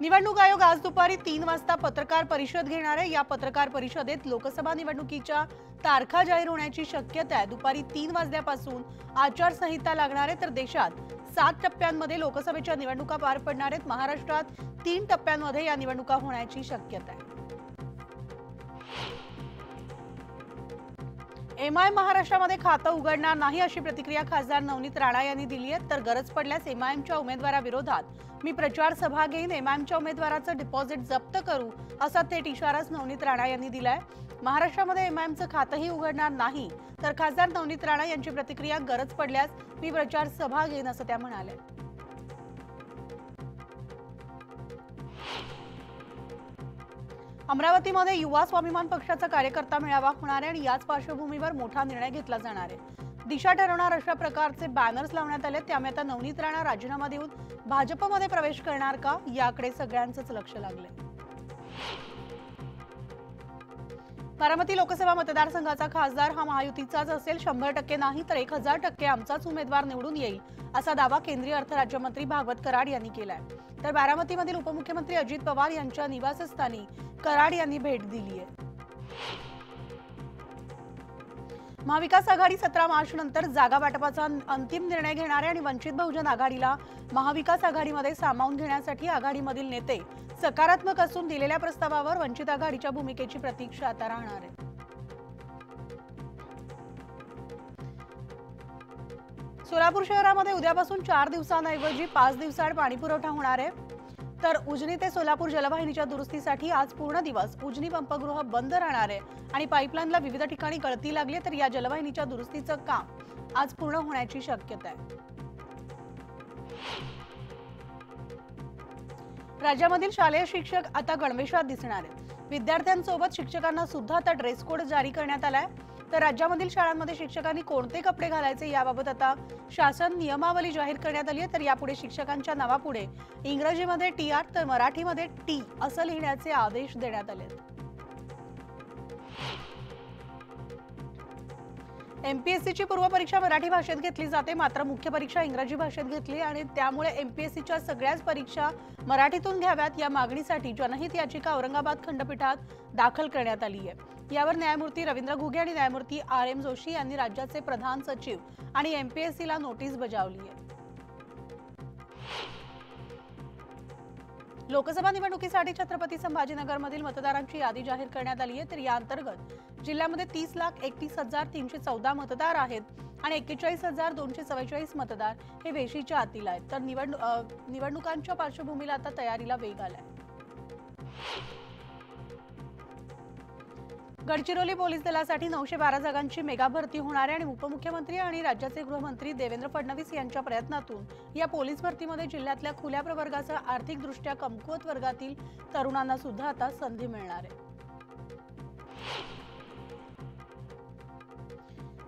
निवडणूक आयोग आज दुपारी तीन वाजता पत्रकार परिषद घेणार आहे. या पत्रकार परिषदेत लोकसभा निवडणुकीच्या तारखा जाहीर होण्याची शक्यता आहे. दुपारी तीन वाजल्यापासून आचारसंहिता लागणार आहे. तर देशात सात टप्प्यांमध्ये लोकसभेच्या निवडणुका पार पडणार आहेत. महाराष्ट्रात तीन टप्प्यांमध्ये या निवडणुका होण्याची शक्यता आहे. एम आय महाराष्ट्रामध्ये खातं उघडणार नाही अशी प्रतिक्रिया खासदार नवनीत राणा यांनी दिली आहे. तर गरज पडल्यास एमआयएमच्या उमेदवाराविरोधात मी प्रचार सभा घेईन. एमआयएमच्या उमेदवाराचं डिपॉझिट जप्त करू असा थेट इशाराच नवनीत राणा यांनी दिलाय. महाराष्ट्रामध्ये एमआयएमचं खातंही उघडणार नाही. तर खासदार नवनीत राणा यांची प्रतिक्रिया गरज पडल्यास मी प्रचार सभा घेईन असं त्या म्हणाल्या. अमरावतीमध्ये युवा स्वाभिमान पक्षाचा कार्यकर्ता मेळावा होणार आहे आणि याच पार्श्वभूमीवर मोठा निर्णय घेतला जाणार आहे. दिशा ठरवणार अशा प्रकारचे बॅनर्स लावण्यात आले त्यामुळे आता नवनीत राणा राजीनामा देऊन भाजपमध्ये प्रवेश करणार का? याकडे सगळ्यांचंच लक्ष लागलंय. बारामती लोकसभा मतदारसंघाचा खासदार हा महायुतीचाच असेल शंभर टक्के नाही तर एक हजार टक्के आमचाच उमेदवार निवडून येईल असा दावा केंद्रीय अर्थ राज्यमंत्री भागवत कराड यांनी केलाय. तर बारामतीमधील उपमुख्यमंत्री अजित पवार यांच्या निवासस्थानी कराड यांनी भेट दिली आहे महाविकास आघाडी सतरा मार्च नंतर जागा वाटपाचा अंतिम निर्णय घेणारे आणि वंचित बहुजन आघाडीला महाविकास आघाडीमध्ये सामावून घेण्यासाठी आघाडीमधील नेते सकारात्मक असून दिलेल्या प्रस्तावावर वंचित आघाडीच्या भूमिकेची प्रतीक्षा आता राहणार आहे. सोलापूर शहरामध्ये उद्यापासून चार दिवसांऐवजी पाच दिवसाआड पाणीपुरवठा होणार आहे. तर उजनी ते सोलापूर जलवाहिनीच्या दुरुस्तीसाठी आज पूर्ण दिवस उजनी पंपगृह बंद राहणार आहे आणि पाईपलाईनला विविध ठिकाणी गळती लागली तर या जलवाहिनीच्या दुरुस्तीचं काम आज पूर्ण होण्याची शक्यता आहे. राज्यामधील शालेय शिक्षक आता गणवेशात दिसणार आहेत. विद्यार्थ्यांसोबत शिक्षकांना सुद्धा आता ड्रेस कोड जारी करण्यात आलाय. तर राज्यामधील शाळांमध्ये शिक्षकांनी कोणते कपडे घालायचे याबाबत आता शासन नियमावली जाहीर करण्यात आली आहे. तर यापुढे शिक्षकांच्या नावापुढे इंग्रजीमध्ये टी आर तर मराठीमध्ये टी असं लिहिण्याचे आदेश देण्यात आले आहेत. एमपीएससीची पूर्व परीक्षा मराठी भाषेत घेतली जाते. मात्र मुख्य परीक्षा इंग्रजी भाषेत घेतली आणि त्यामुळे एमपीएससीच्या सगळ्याच परीक्षा मराठीतून घ्याव्यात. या मागणीसाठी जनहित याचिका औरंगाबाद खंडपीठात दाखल करण्यात आली आहे. यावर न्यायमूर्ती रवींद्र घुगे आणि न्यायमूर्ती आर एम जोशी यांनी राज्याचे प्रधान सचिव आणि एमपीएससीला नोटीस बजावली आहे. लोकसभा निवडणुकीसाठी छत्रपती संभाजीनगरमधील मतदारांची यादी जाहीर करण्यात आली आहे. तर या अंतर्गत जिल्ह्यामध्ये तीस लाख एकतीस हजार तीनशे चौदा मतदार आहेत आणि एक्केचाळीस हजार दोनशे चव्वेचाळीस मतदार हे वेशीच्या आतील आहेत. तर निवडणुकांच्या पार्श्वभूमीला आता तयारीला वेग आलाय. गडचिरोली पोलीस दलासाठी नऊशे बारा जागांची मेगा भरती होणार आहे आणि उपमुख्यमंत्री आणि राज्याचे गृहमंत्री देवेंद्र फडणवीस यांच्या प्रयत्नातून या पोलीस भरतीमध्ये जिल्ह्यातल्या खुल्या प्रवर्गासह आर्थिकदृष्ट्या कमकुवत वर्गातील तरुणांना सुद्धा आता संधी मिळणार आहे.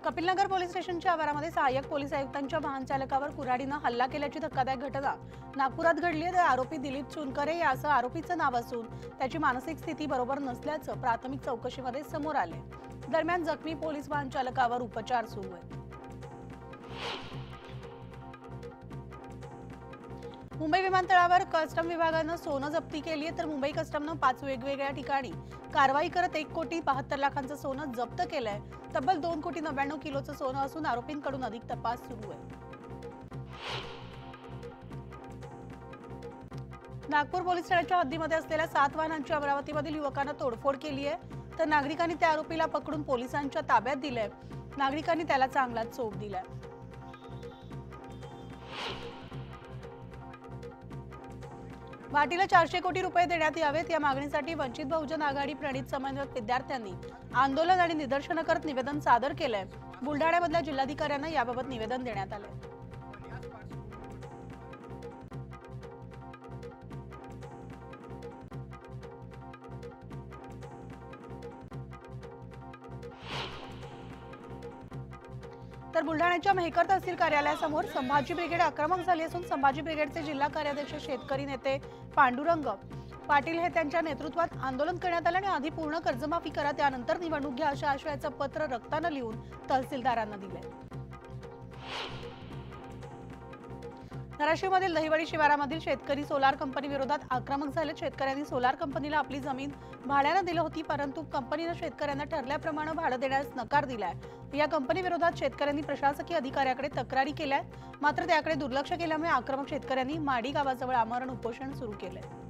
कपिलनगर पोलीस स्टेशनच्या आवारामध्ये सहाय्यक पोलीस आयुक्तांच्या वाहन चालकावर कुऱ्हाडीनं हल्ला केल्याची धक्कादायक घटना. नागपुरात घडली आहे तर आरोपी दिलीप चुनकरे असं आरोपीचं नाव असून त्याची मानसिक स्थिती बरोबर नसल्याचं प्राथमिक चौकशीमध्ये समोर आले दरम्यान जखमी पोलीस वाहन चालकावर उपचार सुरू आहेत मुंबई विमानतळावर कस्टम विभागानं सोनं जप्ती केली आहे तर मुंबई कस्टमनं पाच वेगवेगळ्या ठिकाणी कारवाई करत एक कोटी बहात्तर लाखांचं सोनं जप्त केलंय. तब्बल दोन कोटी नव्याण्णव किलोचं सोनं असून आरोपींकडून अधिक तपास सुरू आहे. नागपूर पोलीस ठाण्याच्या हद्दीमध्ये असलेल्या सात वाहनांची अमरावतीमधील युवकांना तोडफोड केली आहे तर नागरिकांनी त्या आरोपीला पकडून पोलिसांच्या ताब्यात दिलंय. नागरिकांनी त्याला चांगलाच चोप दिलाय. भाटीला चारशे कोटी रुपये देण्यात यावेत. या मागणीसाठी वंचित बहुजन आघाडी प्रणित समन्वयक विद्यार्थ्यांनी आंदोलन आणि निदर्शनं करत निवेदन सादर केलंय. बुलढाण्यामधल्या जिल्हाधिकाऱ्यांना याबाबत निवेदन देण्यात आलंय. तर बुलढाण्याच्या मेहकर तहसील कार्यालयासमोर संभाजी ब्रिगेड आक्रमक झाली असून संभाजी ब्रिगेडचे जिल्हा कार्याध्यक्ष शेतकरी नेते पांडुरंग पाटील हे त्यांच्या नेतृत्वात आंदोलन करण्यात आलं आणि आधी पूर्ण कर्जमाफी करा त्यानंतर निवडणूक घ्या अशा आशयाचं पत्र रक्तानं लिहून तहसीलदारांना दिले. धाराशिवमधील दहिवडी शिवारामधील शेतकरी सोलार कंपनी विरोधात आक्रमक झाले शेतकऱ्यांनी सोलार कंपनीला आपली जमीन भाड्यानं दिली होती परंतु कंपनीनं शेतकऱ्यांना ठरल्याप्रमाणे भाडं देण्यास नकार दिलाय. या कंपनी विरोधात शेतकऱ्यांनी प्रशासकीय अधिकाऱ्याकडे तक्रारी केल्या मात्र त्याकडे दुर्लक्ष केल्यामुळे आक्रमक शेतकऱ्यांनी माडी गावाजवळ आमरण उपोषण सुरू केलंय.